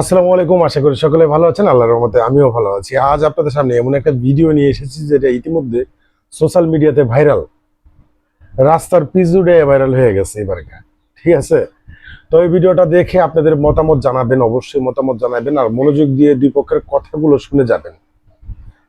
আসসালামু আলাইকুম, আশা করি সকলে ভালো আছেন, আল্লাহর রহমতে আমিও ভালো আছি। আজ আপনাদের সামনে এমন একটা ভিডিও নিয়ে এসেছি যেটা ইতিমধ্যে সোশ্যাল মিডিয়াতে ভাইরাল। রাস্তার পিজুডে ভাইরাল হয়ে গেছে এবার ঠিক আছে? তো এই ভিডিওটা দেখে আপনাদের মতামত জানাবেন, অবশ্যই মতামত জানাবেন, আর মনোযোগ দিয়ে দুই পক্ষের কথাগুলো শুনে যাবেন।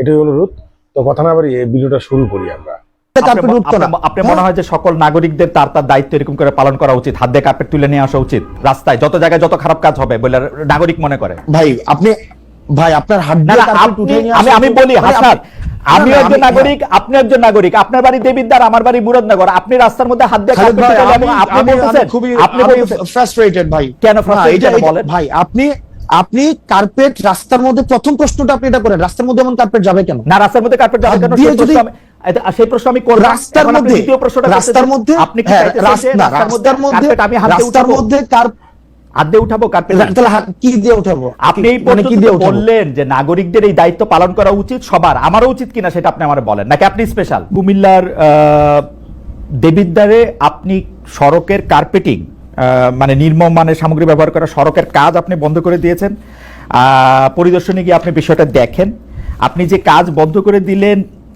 এটাই অনুরোধ। তো কথা না বাড়িয়ে ভিডিওটা শুরু করি আমরা। কার্পেট আপনার- উঠতো না। আপনার- আপনার মনে হয় যে সকল নাগরিকদের তার তার দায়িত্ব এরকম করে পালন করা উচিত। হাত দিয়ে কার্পেট তুলে নিয়ে আসা উচিত। রাস্তায় যত জায়গায় যত খারাপ কাজ হবে বলে নাগরিক মনে করে। ভাই আপনি ভাই আপনার হাত দিয়ে কার্পেট উঠে নিয়ে আমি আমি বলি মানে হাসান আমি একজন নাগরিক আপনি একজন নাগরিক। আপনার বাড়ি দেবিদ্বার আমার বাড়ি মুরাদনগর। আপনি রাস্তার মধ্যে হাত দিয়ে আপনি বলতেছেন আপনি frustrated ভাই। কেন এটা- বলেন? ভাই আপনি আপনি কার্পেট রাস্তার মধ্যে প্রথম প্রশ্নটা আপনি এটা করেন। রাস্তার মধ্যে এমন কার্পেট যাবে কেন? না রাস্তার মধ্যে কার্পেট যাবে কেন? সেই প্রশ্ন আমি- এটা- সেই প্রশ্ন আমি করব। রাস্তার মধ্যে দ্বিতীয় প্রশ্নটা রাস্তার মধ্যে আপনি কি হ্যাঁ, রাস্তার মধ্যে আমি রাস্তার মধ্যে কার দিয়ে উঠাবো কার্পেট তাহলে কি দিয়ে উঠাবো? আপনি এই মানে কি দিয়ে বললেন যে নাগরিকদের এই দায়িত্ব পালন করা উচিত সবার। আমারও উচিত কিনা সেটা আপনি আমার বলেন। নাকি আপনি স্পেশাল কুমিল্লার আহ, দেবিদ্বারে আপনি সড়কের কার্পেটিং মানে নির্মম মানের সামগ্রী ব্যবহার করা সড়কের কাজ আপনি বন্ধ করে দিয়েছেন। আহ, পরিদর্শনে গিয়ে আপনি বিষয়টা দেখেন। আপনি যে কাজ বন্ধ করে দিলেন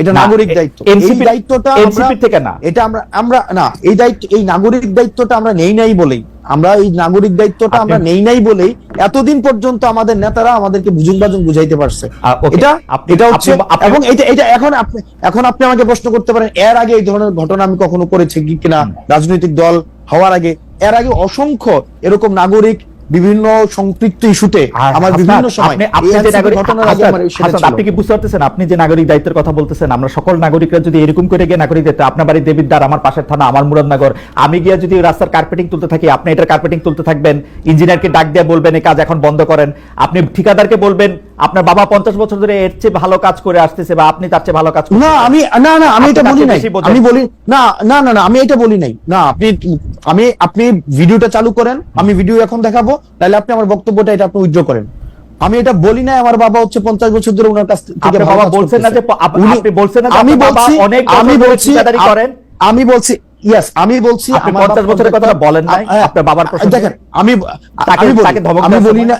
এটা নাগরিক দায়িত্ব। এই দায়িত্বটা আমরা থেকে না। এটা আমরা আমরা না এই দায়িত্ব এই নাগরিক দায়িত্বটা আমরা নেই নাই বলেই। আমরা এই নাগরিক দায়িত্বটা আমরা নেই নাই বলেই এতদিন পর্যন্ত আমাদের নেতারা আমাদেরকে বুঝুন বাজুন বুঝাইতে পারছে। এটা এটা হচ্ছে এবং এটা এটা এখন আপনি এখন আপনি আমাকে প্রশ্ন করতে পারেন এর আগে এই ধরনের ঘটনা আমি কখনো করেছি কি কিনা রাজনৈতিক দল হওয়ার আগে? এর আগে অসংখ্য এরকম নাগরিক বিভিন্ন সম্পৃক্ত ইস্যুতে আমার বিভিন্ন সময় আপনি কি বুঝতে পারতেছেন? আপনি যে নাগরিক দায়িত্বের কথা বলতেছেন আমরা সকল নাগরিকরা যদি এরকম করে গিয়ে নাগরিক দায়িত্ব আপনার বাড়ি দেবিদ্বার আমার পাশের থানা আমার মুরাদনগর আমি গিয়ে যদি রাস্তার কার্পেটিং তুলতে থাকি আপনি এটার কার্পেটিং তুলতে থাকবেন। ইঞ্জিনিয়ারকে ডাক দিয়ে বলবেন এই কাজ এখন বন্ধ করেন। আপনি ঠিকাদারকে বলবেন আপনার বাবা পঞ্চাশ বছর ধরে এর চেয়ে ভালো কাজ করে আসতেছে বা আপনি তার চেয়ে ভালো কাজ না আমি না না আমি এটা বলি নাই আমি বলি না না না না আমি এটা বলি নাই না আপনি আমি আপনি ভিডিওটা চালু করেন আমি ভিডিও এখন দেখাবো তাহলে আপনি আমার বক্তব্যটা এটা আপনি উইথড্র করেন আমি এটা বলি নাই আমার বাবা হচ্ছে পঞ্চাশ বছর ধরে ওনার কাছ থেকে বাবা বলছেন না যে আপনি বলছেন না আমি বলছি অনেক আমি বলছি করেন। আমি বলছি ইয়েস আমি বলছি আমার 50 বছরের কথা বলেন নাই? হ্যাঁ, আপনার বাবার প্রসঙ্গে? দেখেন আমি আমি বলি-? না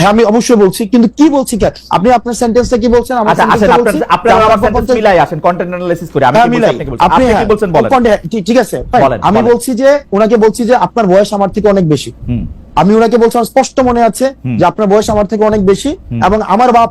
হ্যাঁ আমি অবশ্যই বলছি কিন্তু কি বলছি কি? আপনি আপনার সেন্টেন্সটা কি বলছেন? আচ্ছা আসেন আপনার আমার 50 মিলাই আসেন কন্টেন্ট অ্যানালাইসিস করে আমি হ্যাঁ, কি বলছি আপনি কি বলছেন? হ্যাঁ, বলেন। ঠিক- ঠিক আছে আমি বলছি যে ওনাকে বলছি যে আপনার বয়স আমার থেকে অনেক বেশি। আমি ওনাকে বলছিলাম স্পষ্ট মনে আছে যে আপনার বয়স আমার থেকে অনেক বেশি এবং আমার বাপ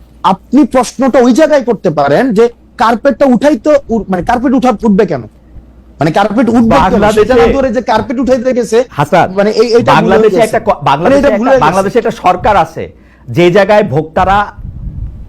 আপনি প্রশ্নটা ওই জায়গায় করতে পারেন যে কার্পেটটা উঠাই তো মানে কার্পেট উঠা উঠবে কেন? মানে কার্পেট উঠবে ধরে যে কার্পেট উঠাইতে গেছে মানে এই বাংলাদেশে একটা মানে বাংলাদেশে একটা- বাংলাদেশে একটা সরকার আছে যে জায়গায় ভোক্তারা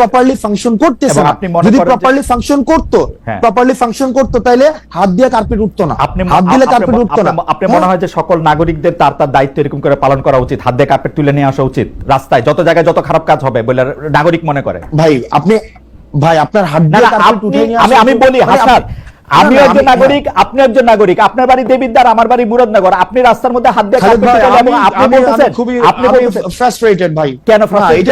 প্রপারলি ফাংশন করতেছে না। যদি প্রপারলি ফাংশন করতো হ্যাঁ। প্রপারলি ফাংশন করতো তাইলে হাত দিয়ে কার্পেট উঠতো না। আপনি হাত দিলে কার্পেট উঠতো না। আপনি- মনে হয়। যে সকল নাগরিকদের তার তার দায়িত্ব এরকম করে পালন করা উচিত। হাত দিয়ে কার্পেট তুলে নিয়ে আসা উচিত। রাস্তায় যত জায়গায় যত খারাপ কাজ হবে বলে নাগরিক মনে করে। ভাই আপনি ভাই আপনার হাত দিয়ে কার্পেট উঠে নিয়ে আমি আমি বলি মানে হাসান আমি একজন নাগরিক আপনি একজন নাগরিক। আপনার বাড়ি দেবিদ্বার আমার বাড়ি মুরাদনগর। আপনি রাস্তার মধ্যে হাত দিয়ে কার্পেট এবং আপনি বলতেছেন আপনি ফ্রাস্ট্রেটেড ভাই। কেন? এটা